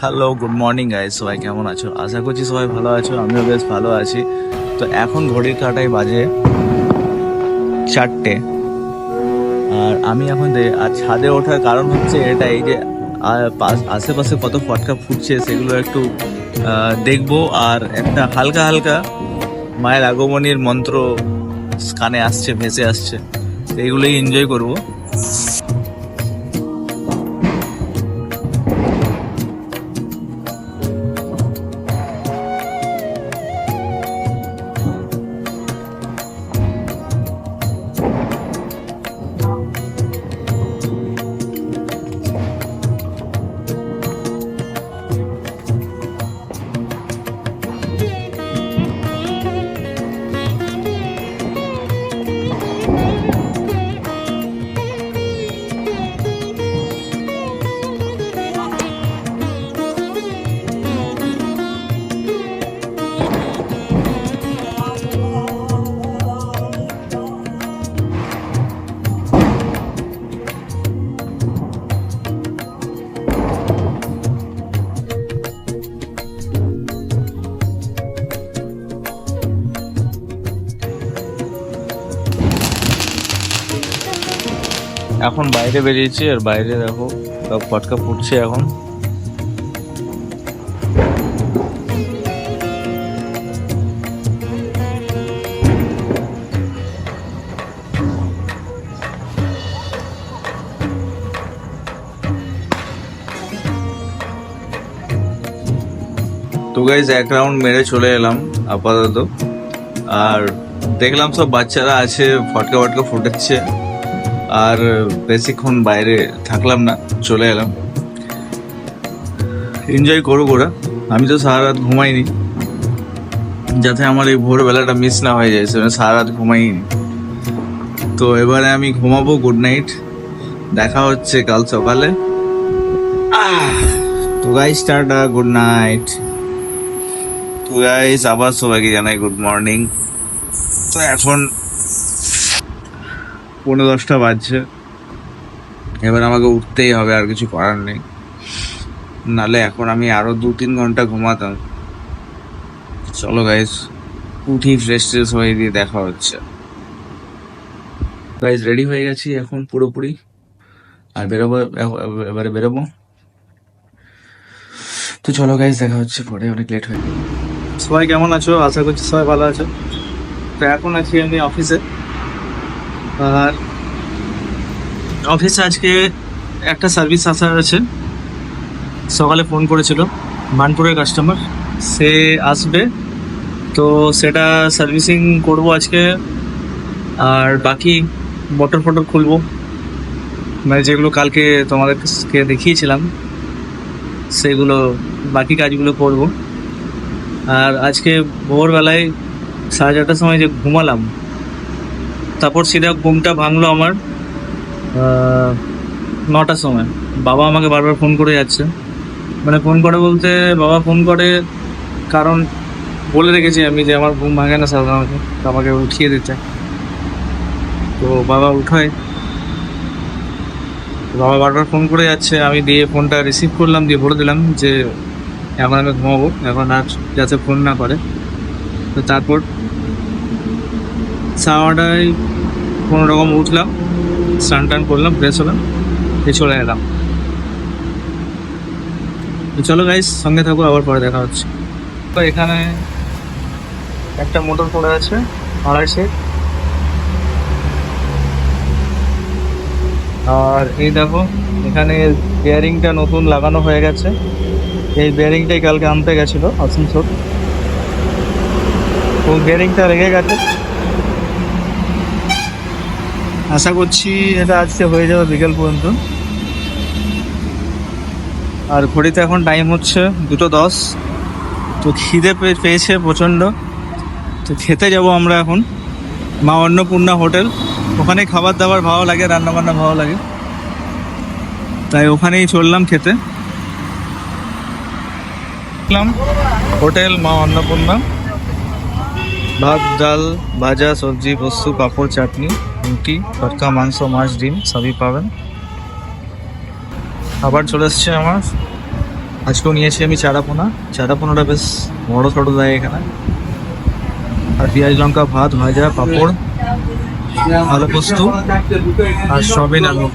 Hello good morning guys সবাই কেমন আছো? আশা করছি সবাই ভালো আছো, আমিও বেশ ভালো আছি। তো এখন ঘড়ির কাটাই বাজে চারটে। আর আমি এখন আর ছাদে ওঠার কারণ হচ্ছে এটা এই যে পাশ- আশেপাশে কত ফটকা ফুটছে সেগুলো একটু দেখব। আর একটা হালকা হালকা মায়ের আগমনীর মন্ত্র কানে আসছে, ভেসে আসছে। এইগুলোই এনজয় করব। এখন বাইরে বেরিয়েছি, আর বাইরে দেখো, সব ফটকা ফুটছে এখন। তো গাইজ এক রাউন্ড মেরে চলে এলাম আপাতত। আর দেখলাম সব বাচ্চারা আছে, ফটকা ফটকা ফুটাচ্ছে। আর বেশিক্ষণ বাইরে থাকলাম না, চলে এলাম। এনজয় করুক ওরা। আমি তো সারা রাত ঘুমাইনি, যাতে আমার এই ভোরবেলাটা মিস না হয়ে যায়, সেজন্য সারা রাত ঘুমাইনি। তো এবারে আমি ঘুমাবো গুড নাইট দেখা হচ্ছে কাল সকালে। তো গাইস টাটা গুড নাইট তো গাইস আবার সবাইকে জানাই গুড মর্নিং তো এখন পনেরো দশটা বাজছে। এবার আমাকে উঠতেই হবে, আর কিছু করার নেই। নালে এখন আমি আরও দু তিন ঘণ্টা ঘুমাতাম। চলো গাইজ উঠি ফ্রেশ ট্রেশ হয়ে দিয়ে দেখা হচ্ছে। গাইজ রেডি হয়ে গেছি এখন পুরোপুরি। আর বেরোবো, এবারে বেরোবো। তো চলো গাইজ দেখা হচ্ছে পরে, অনেক লেট হয়ে সবাই কেমন আছো? আশা করছি সবাই ভালো আছো। তো এখন আছি আমি অফিসে আর অফিসে আজকে একটা সার্ভিস আসার আছে। সকালে ফোন করেছিল, মানপুরের কাস্টমার সে আসবে। তো সেটা সার্ভিসিং করব আজকে। আর বাকি মোটর ফটর খুলবো। মানে যেগুলো কালকে তোমাদেরকে দেখিয়েছিলাম, সেগুলো, বাকি কাজগুলো করব। আর আজকে ভোরবেলায় সাড়ে চারটার সময় যে ঘুমালাম তারপর সেটা ঘুমটা ভাঙলো আমার নটার সময়। বাবা আমাকে বারবার ফোন করে যাচ্ছে। মানে ফোন করে বলতে, বাবা ফোন করে কারণ বলে রেখেছি আমি যে আমার ঘুম ভাঙে না সাধারণত আমাকে উঠিয়ে দিতে। তো বাবা উঠায়। বাবা বারবার ফোন করে যাচ্ছে, আমি দিয়ে ফোনটা রিসিভ করলাম, দিয়ে বলে দিলাম যে এখন আমি ঘুমাবো, এখন আর যাতে ফোন না করে। তো তারপর সাড়ে কোনো রকম উঠলাম, স্নান টান করলাম ফ্রেশ হলাম চলে এলাম। চলো গাইস সঙ্গে থাকো, আবার পরে দেখা হচ্ছে। তো এখানে একটা মোটর পড়ে আছে আড়াইশে আর এই দেখো, এখানে বেয়ারিংটা নতুন লাগানো হয়ে গেছে। এই বেয়ারিংটাই কালকে আনতে গেছিল, আসানসোল। তো বেয়ারিংটা রেগে গেছে। আশা করছি এটা আজকে হয়ে যাবে বিকেল পর্যন্ত। আর ঘড়িতে এখন টাইম হচ্ছে দুটো দশ। তো খিদে পেয়েছে প্রচণ্ড। তো খেতে যাব আমরা এখন। মা অন্নপূর্ণা হোটেল। ওখানে খাবার দাবার ভালো লাগে, রান্নাবান্না ভালো লাগে। তাই ওখানেই চললাম খেতে। হোটেল মা অন্নপূর্ণা। ভাত, ডাল, ভাজা, সবজি, পোস্ত, পাঁপড়, চাটনি, রুটি তরকা মাংস, মাছ, ডিম, সবই পাবেন। খাবার চলে এসছে আমার। আজকেও নিয়েছি আমি চারাপোনা। চারাপোনাটা বেশ বড় সড়ো দেয় এখানে। আর পেঁয়াজ, লঙ্কা, ভাত, ভাজা, পাঁপড় ভালো পোস্ত আর সবিন আলু।